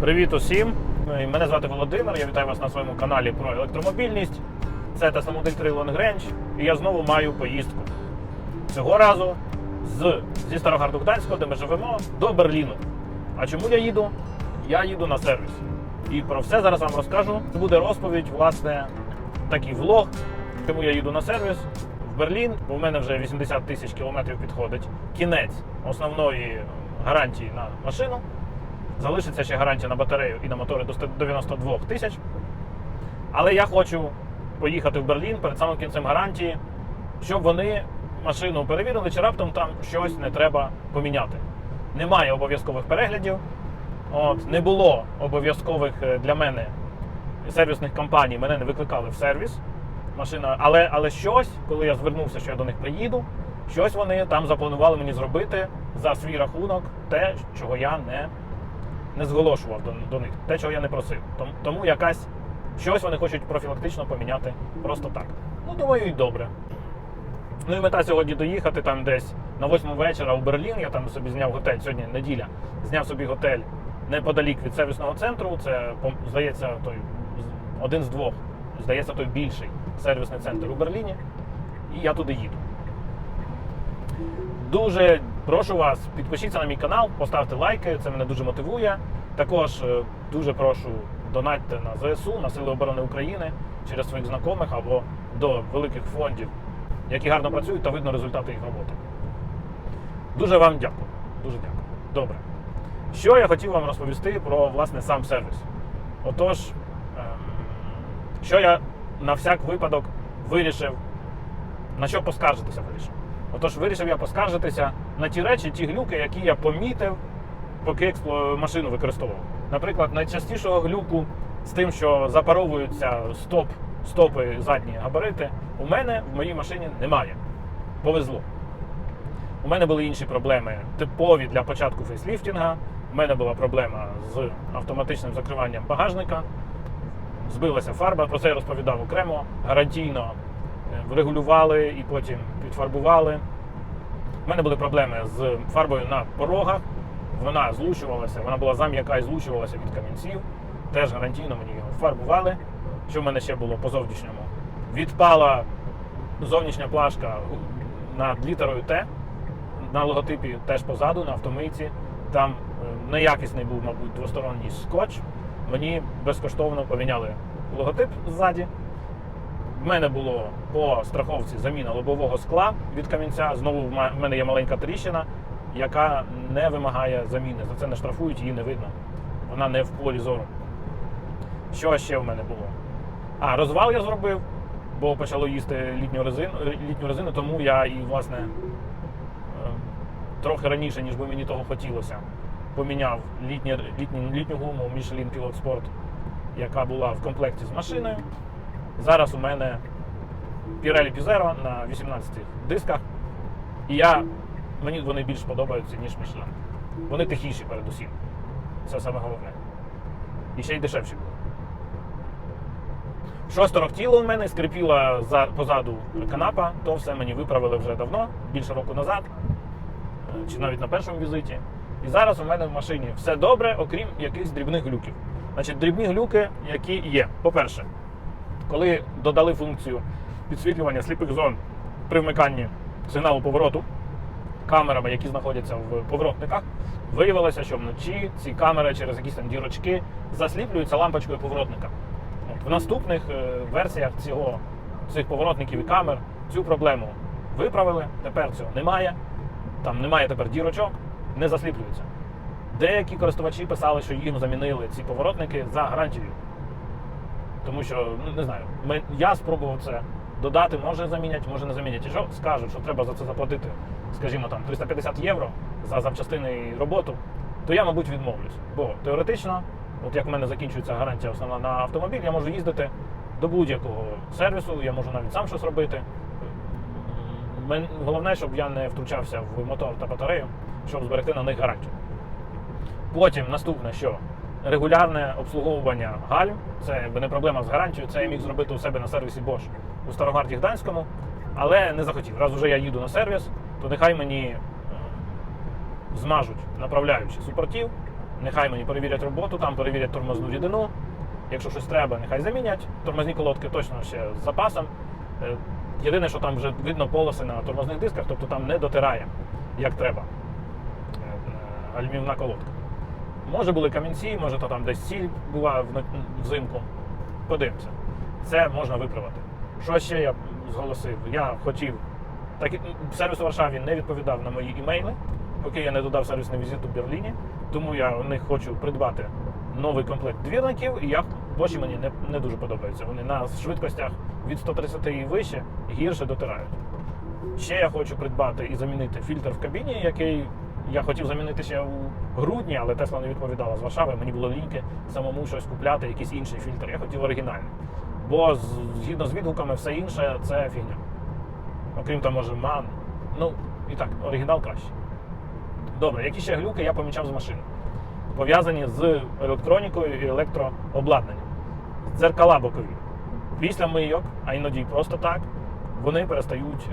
Привіт усім! Мене звати Володимир. Я вітаю вас на своєму каналі про електромобільність. Це Tesla Model 3 Long Range, і я знову маю поїздку. Цього разу з, зі Старогарду Гданського, де ми живемо, до Берліну. А чому я їду? Я їду на сервіс. І про все зараз вам розкажу. Буде розповідь, власне, такий влог, чому я їду на сервіс в Берлін, бо в мене вже 80 тисяч кілометрів підходить. Кінець основної гарантії на машину. Залишиться ще гарантія на батарею і на мотори до 92 тисяч. Але я хочу поїхати в Берлін перед самим кінцем гарантії, щоб вони машину перевірили, чи раптом там щось не треба поміняти. Немає обов'язкових переглядів. От, не було обов'язкових е, для мене сервісних компаній, мене не викликали в сервіс. Машина, але, але щось, коли я звернувся, що я до них приїду, щось вони там запланували мені зробити за свій рахунок, те, чого я не не зголошував до, до них, те, чого я не просив. Тому, якась щось вони хочуть профілактично поміняти просто так. Ну, думаю, і добре. Ну і мета сьогодні доїхати там десь на 8 вечора у Берлін. Я там собі зняв готель, сьогодні неділя. Зняв собі готель неподалік від сервісного центру. Це, здається, той один з двох. Здається, той більший сервісний центр у Берліні. І я туди їду. Дуже прошу вас, підпишіться на мій канал, поставте лайки, це мене дуже мотивує. Також е, дуже прошу донатьте на ЗСУ, на Сили оборони України через своїх знайомих або до великих фондів, які гарно працюють та видно результати їх роботи. Дуже вам дякую. Дуже дякую. Добре. Що я хотів вам розповісти про власне сам сервіс? Отож, ем, що я на всяк випадок вирішив, на що поскаржитися вирішив. Отож, вирішив я поскаржитися на ті речі, ті глюки, які я помітив, поки машину використовував. Наприклад, найчастішого глюку з тим, що запаровуються стоп, стопи задні габарити, у мене в моїй машині немає. Повезло. У мене були інші проблеми, типові для початку фейсліфтінга. У мене була проблема з автоматичним закриванням багажника. Збилася фарба, про це я розповідав окремо. Гарантійно е, врегулювали і потім підфарбували. У мене були проблеми з фарбою на порогах. Вона злущувалася, вона була зам'яка і злущувалася від камінців. Теж гарантійно мені його фарбували. Що в мене ще було по зовнішньому? Відпала зовнішня плашка над літерою Т на логотипі теж позаду, на автомийці. Там е, неякісний був, мабуть, двосторонній скотч. Мені безкоштовно поміняли логотип ззаді. В мене було по страховці заміна лобового скла від камінця. Знову в мене є маленька тріщина, яка не вимагає заміни. За це не штрафують, її не видно. Вона не в полі зору. Що ще в мене було? А, розвал я зробив, бо почало їсти літню резину, літню резину тому я і, власне, е, трохи раніше, ніж би мені того хотілося, поміняв літнє, літню, літню гуму Michelin Pilot Sport, яка була в комплекті з машиною. Зараз у мене Pirelli Pizero на 18 дисках. І я, мені вони більш подобаються, ніж Michelin. Вони тихіші передусім. Це саме головне. І ще й дешевші були. Шостерок тіло у мене скрипіла за, позаду канапа, то все мені виправили вже давно, більше року назад, е, чи навіть на першому візиті. І зараз у мене в машині все добре, окрім якихось дрібних глюків. Значить, дрібні глюки, які є. По-перше, коли додали функцію підсвітлювання сліпих зон при вмиканні сигналу повороту камерами, які знаходяться в поворотниках, виявилося, що вночі ці камери через якісь там дірочки засліплюються лампочкою поворотника. От, в наступних е, версіях цього, цих поворотників і камер цю проблему виправили. Тепер цього немає. Там немає тепер дірочок, не засліплюються. Деякі користувачі писали, що їм замінили ці поворотники за гарантією. Тому що, ну не знаю, ми, я спробував це додати, може замінять, може не замінять. Якщо скажуть, що треба за це заплатити, скажімо там, 350 євро за запчастини і роботу, то я, мабуть, відмовлюсь. Бо теоретично, от як в мене закінчується гарантія основна на автомобіль, я можу їздити до будь-якого сервісу, я можу навіть сам щось робити. Мен- Головне, щоб я не втручався в мотор та батарею, щоб зберегти на них гарантію. Потім наступне, що регулярне обслуговування гальм, це якби не проблема з гарантією, це я міг зробити у себе на сервісі Bosch у Старогарді Гданському, але не захотів. Раз уже я їду на сервіс, то нехай мені е, змажуть направляючи супортів, нехай мені перевірять роботу, там перевірять тормозну рідину. Якщо щось треба, нехай замінять. Тормозні колодки точно ще з запасом. Е, Єдине, що там вже видно полоси на тормозних дисках, тобто там не дотирає, як треба. е, е, колодка. Може були камінці, може то там десь сіль була взимку. Подивимося. Це можна виправити. Що ще я зголосив? Я хотів. Так, сервіс у Варшаві не відповідав на мої імейли, поки я не додав сервісний візит у Берліні. Тому я у них хочу придбати новий комплект двірників, і я боші мені не, не дуже подобаються. Вони на швидкостях від 130 і вище гірше дотирають. Ще я хочу придбати і замінити фільтр в кабіні, який я хотів замінити ще у грудні, але Тесла не відповідала з Варшави. Мені було ліньки самому щось купляти, якийсь інший фільтр. Я хотів оригінальний. Бо згідно з відгуками, все інше це фігня. Окрім там, може, ман. Ну, і так, оригінал краще. Добре, які ще глюки я помічав з машини? Пов'язані з електронікою і електрообладнанням. Дзеркала бокові. Після мийок, а іноді просто так, вони перестають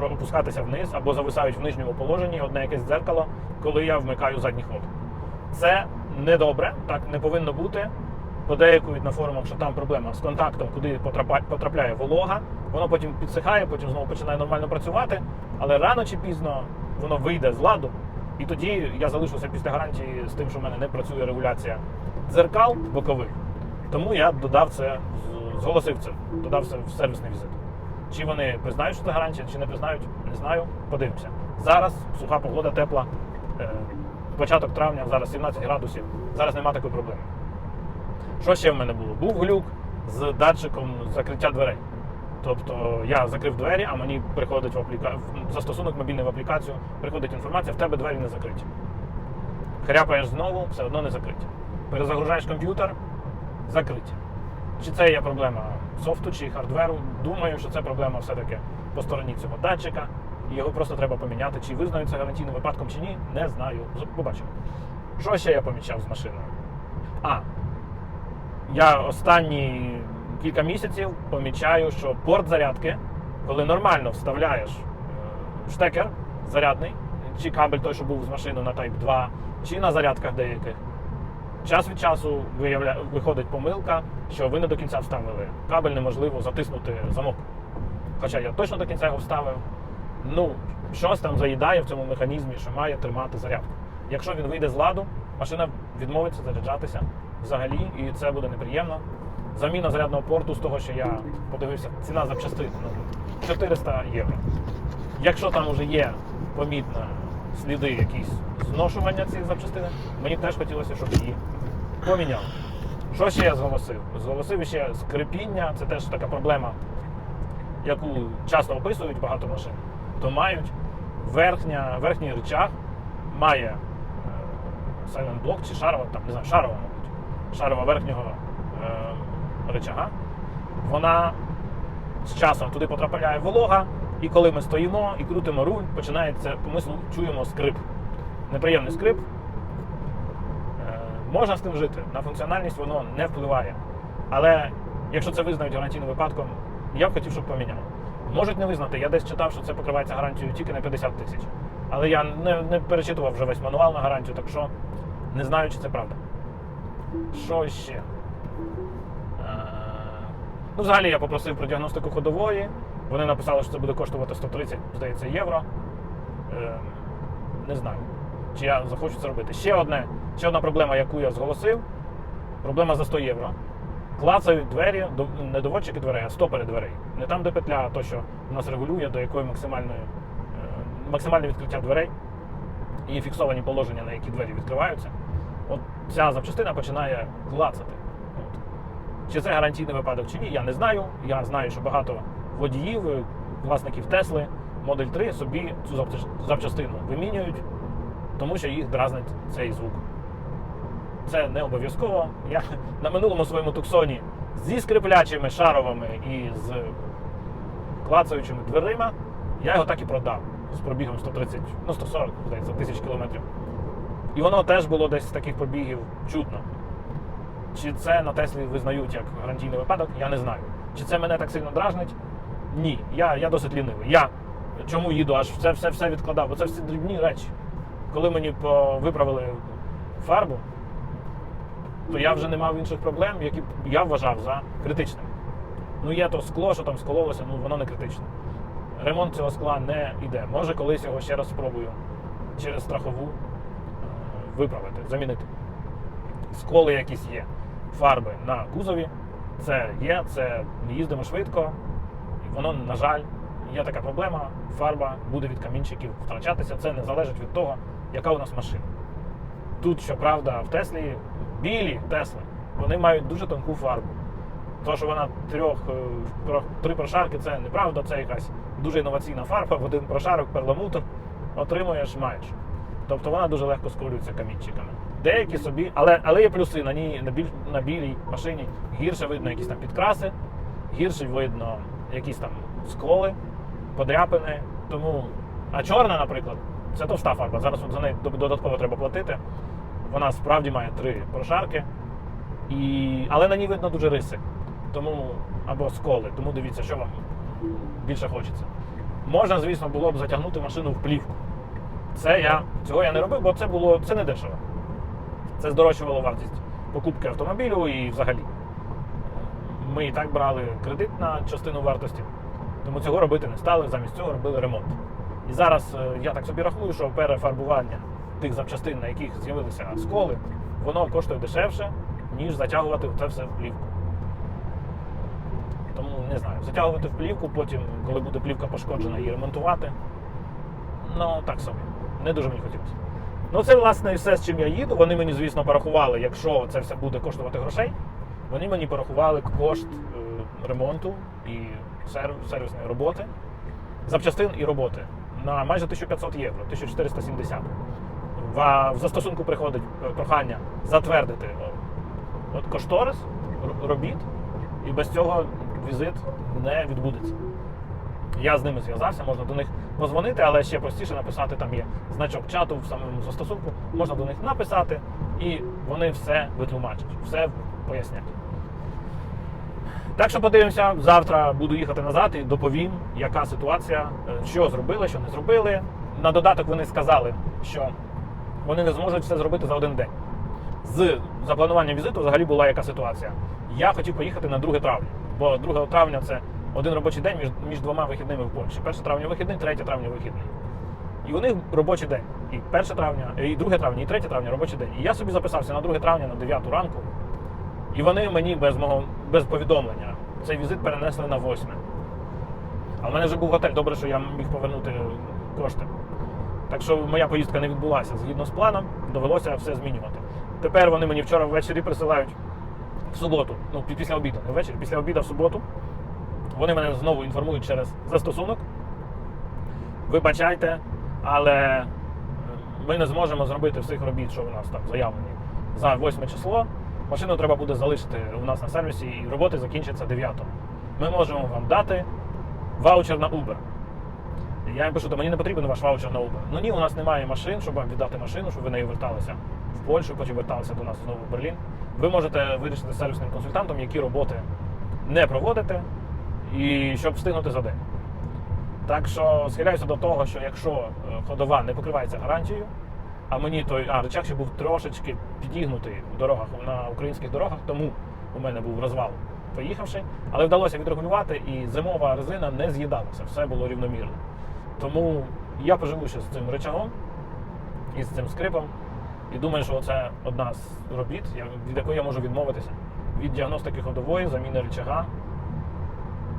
е, опускатися вниз або зависають в нижньому положенні одне якесь дзеркало, коли я вмикаю задній ход. Це недобре, так не повинно бути. Подеякують на форумах, що там проблема з контактом, куди потрапляє волога. Воно потім підсихає, потім знову починає нормально працювати. Але рано чи пізно воно вийде з ладу. І тоді я залишуся після гарантії з тим, що в мене не працює регуляція дзеркал бокових. Тому я додав це, зголосив це, додав це в сервісний візит. Чи вони признають, що це гарантія, чи не признають, не знаю. Подивимося. Зараз суха погода, тепла. е, Початок травня, зараз 17 градусів. Зараз нема такої проблеми. Що ще в мене було? Був глюк з датчиком закриття дверей. Тобто я закрив двері, а мені приходить в апліка... застосунок мобільний в аплікацію, приходить інформація, в тебе двері не закриті. Хряпаєш знову, все одно не закриті. Перезагружаєш комп'ютер, закриті. Чи це є проблема софту чи хардверу? Думаю, що це проблема все-таки по стороні цього датчика. І його просто треба поміняти. Чи визнають це гарантійним випадком, чи ні, не знаю. Побачимо. Що ще я помічав з машиною? А, я останні кілька місяців помічаю, що порт зарядки, коли нормально вставляєш е, штекер зарядний, чи кабель той, що був з машини на Type 2, чи на зарядках деяких, час від часу виявля... виходить помилка, що ви не до кінця вставили. Кабель неможливо затиснути замок. Хоча я точно до кінця його вставив. Ну, щось там заїдає в цьому механізмі, що має тримати зарядку. Якщо він вийде з ладу, машина відмовиться заряджатися взагалі, і це буде неприємно. Заміна зарядного порту з того, що я подивився, ціна запчастин ну, 400 євро. Якщо там вже є помітно сліди якісь зношування цих запчастин, мені теж хотілося, щоб її поміняли. Що ще я зголосив? Зголосив ще скрипіння, це теж така проблема, яку часто описують багато машин, то мають верхня, верхній рычаг має е, silent блок чи шарова, там, не знаю, шарова, мабуть, шарова верхнього е, рычага. Вона з часом туди потрапляє волога, і коли ми стоїмо і крутимо руль, починається, ми чуємо скрип. Неприємний скрип. Е, Можна з тим жити. На функціональність воно не впливає. Але якщо це визнають гарантійним випадком, я б хотів, щоб поміняли. Можуть не визнати. Я десь читав, що це покривається гарантією тільки на 50 тисяч. Але я не, не перечитував вже весь мануал на гарантію, так що не знаю, чи це правда. Що ще? Е, Ну, взагалі я попросив про діагностику ходової. Вони написали, що це буде коштувати 130, здається, євро. Е, Не знаю, чи я захочу це робити. Ще одне, ще одна проблема, яку я зголосив. Проблема за 100 євро. Клацають двері, не доводчики дверей, а стопери дверей. Не там, де петля, а то, що у нас регулює, до якої максимальної, е, максимальне відкриття дверей і фіксовані положення, на які двері відкриваються. От ця запчастина починає клацати. Чи це гарантійний випадок чи ні, я не знаю. Я знаю, що багато водіїв, е, власників Тесли, Модель 3 собі цю запчастину вимінюють, тому що їх дразнить цей звук. Це не обов'язково. Я на минулому своєму туксоні зі скриплячими шаровими і з клацаючими дверима, я його так і продав з пробігом 130, ну 140, здається, тисяч кілометрів. І воно теж було десь з таких пробігів чутно. Чи це на Теслі визнають як гарантійний випадок, я не знаю. Чи це мене так сильно дражнить? Ні. Я, я досить лінивий. Я чому їду, аж все, все, все відкладав, бо це всі дрібні речі. Коли мені виправили фарбу, то я вже не мав інших проблем, які я вважав за критичним. Ну, є то скло, що там скололося, ну воно не критичне. Ремонт цього скла не йде. Може, колись його ще раз спробую через страхову е, виправити, замінити. Сколи якісь є. Фарби на кузові. Це є, це не їздимо швидко. Воно, на жаль, є така проблема. Фарба буде від камінчиків втрачатися. Це не залежить від того, яка у нас машина. Тут, щоправда, в Теслі білі Тесли, вони мають дуже тонку фарбу. То, що вона трьох, е, три прошарки, це неправда, це якась дуже інноваційна фарба, в один прошарок перламутр отримуєш маєш. Тобто вона дуже легко скорюється камінчиками. Деякі собі, але, але є плюси на ній на, біль, на білій машині гірше видно якісь там підкраси, гірше видно якісь там сколи, подряпини. Тому, а чорна, наприклад, це товста фарба. Зараз за неї додатково треба платити. Вона справді має три прошарки, і... але на ній видно дуже риси. Тому або сколи. Тому дивіться, що вам більше хочеться. Можна, звісно, було б затягнути машину в плівку. Це я цього я не робив, бо це було це не дешево. Це здорожчувало вартість покупки автомобілю і взагалі. Ми і так брали кредит на частину вартості, тому цього робити не стали, замість цього робили ремонт. І зараз е, я так собі рахую, що перефарбування тих запчастин, на яких з'явилися сколи, воно коштує дешевше, ніж затягувати це все в плівку. Тому не знаю, затягувати в плівку, потім, коли буде плівка пошкоджена, її ремонтувати. Ну, так собі. Не дуже мені хотілося. Ну, це, власне, все, з чим я їду. Вони мені, звісно, порахували, якщо це все буде коштувати грошей, вони мені порахували кошт е, ремонту і сервісної роботи, запчастин і роботи на майже 1500 євро, 1470. В, застосунку приходить е, прохання затвердити от кошторис робіт, і без цього візит не відбудеться. Я з ними зв'язався, можна до них позвонити, але ще простіше написати, там є значок чату в самому застосунку, можна до них написати, і вони все витлумачать, все пояснять. Так що подивимося, завтра буду їхати назад і доповім, яка ситуація, е, що зробили, що не зробили. На додаток вони сказали, що вони не зможуть все зробити за один день. З заплануванням візиту взагалі була яка ситуація. Я хотів поїхати на 2 травня, бо 2 травня це один робочий день між, між двома вихідними в Польщі. 1 травня вихідний, 3 травня вихідний. І у них робочий день. І 1 травня, і 2 травня, і 3 травня робочий день. І я собі записався на 2 травня на 9 ранку. І вони мені без мого без повідомлення цей візит перенесли на 8. А в мене вже був готель, добре, що я міг повернути кошти. Так що моя поїздка не відбулася згідно з планом, довелося все змінювати. Тепер вони мені вчора ввечері присилають в суботу, ну після обіду, не ввечері, після обіду в суботу. Вони мене знову інформують через застосунок. Вибачайте, але е, ми не зможемо зробити всіх робіт, що у нас там заявлені за 8 число. Машину треба буде залишити у нас на сервісі, і роботи закінчаться 9. Ми можемо вам дати ваучер на Uber. Я їм пишу, то мені не потрібен ваш ваучер на Uber. Ну ні, у нас немає машин, щоб вам віддати машину, щоб ви нею верталися в Польщу, потім верталися до нас знову в Берлін. Ви можете вирішити з сервісним консультантом, які роботи не проводите, і щоб встигнути за день. Так що схиляюся до того, що якщо е, ходова не покривається гарантією, а мені той а, речах ще був трошечки підігнутий в дорогах на українських дорогах, тому у мене був розвал поїхавши, але вдалося відрегулювати, і зимова резина не з'їдалася, все було рівномірно. Тому я поживу ще з цим речагом і з цим скрипом. І думаю, що це одна з робіт, від якої я можу відмовитися. Від діагностики ходової, заміни речага.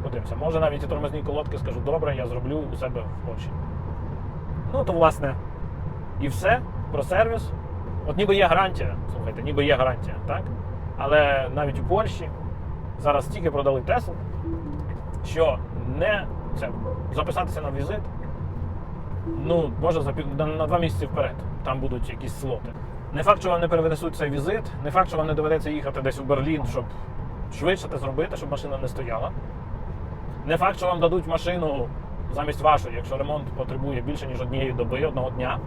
Подивимося, може навіть і тормозні колодки скажу, добре, я зроблю у себе в Польщі. Ну, то власне і все про сервіс. От ніби є гарантія, слухайте, ніби є гарантія, так? Але навіть у Польщі зараз стільки продали Тесл, що не це, записатися на візит, ну, може за пів- на два місяці вперед. Там будуть якісь слоти. Не факт, що вам не перенесуть цей візит, не факт, що вам не доведеться їхати десь у Берлін, щоб швидше це зробити, щоб машина не стояла. Не факт, що вам дадуть машину замість вашої, якщо ремонт потребує більше, ніж однієї доби, одного дня.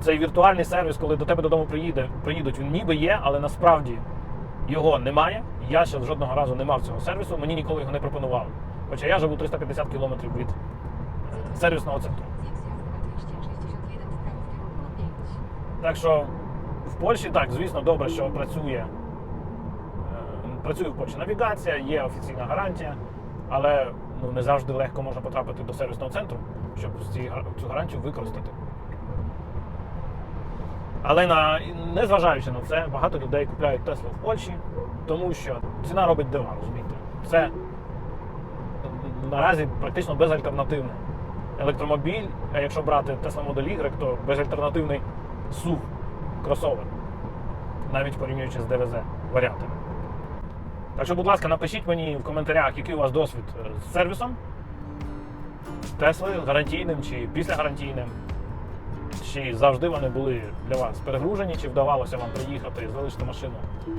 Цей віртуальний сервіс, коли до тебе додому приїде, приїдуть, він ніби є, але насправді його немає. Я ще жодного разу не мав цього сервісу, мені ніколи його не пропонували. Хоча я живу 350 кілометрів від сервісного центру. Sekcja 261 w prawo w kierunku 5. Так що в Польщі так, звісно, добре, що працює. е, Працює в Польщі навігація, є офіційна гарантія, але ну, не завжди легко можна потрапити до сервісного центру, щоб цю гарантію використати. Але на, незважаючи на це, багато людей купляють Теслу в Польщі, тому що ціна робить дива, розумієте. Це наразі практично безальтернативне. Електромобіль, а якщо брати Tesla Model Y, то безальтернативний SUV кросовер, навіть порівнюючи з ДВЗ варіантами. Так що, будь ласка, напишіть мені в коментарях, який у вас досвід е, з сервісом Тесли гарантійним чи післягарантійним. Чи завжди вони були для вас перегружені, чи вдавалося вам приїхати, залишити машину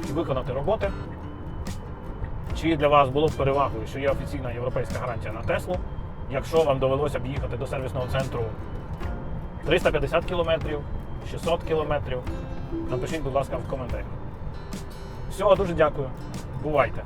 і виконати роботи? Чи для вас було б перевагою, що є офіційна європейська гарантія на Теслу, якщо вам довелося б їхати до сервісного центру 350 кілометрів, 600 кілометрів? Напишіть, будь ласка, в коментарях. Всього дуже дякую. Бувайте!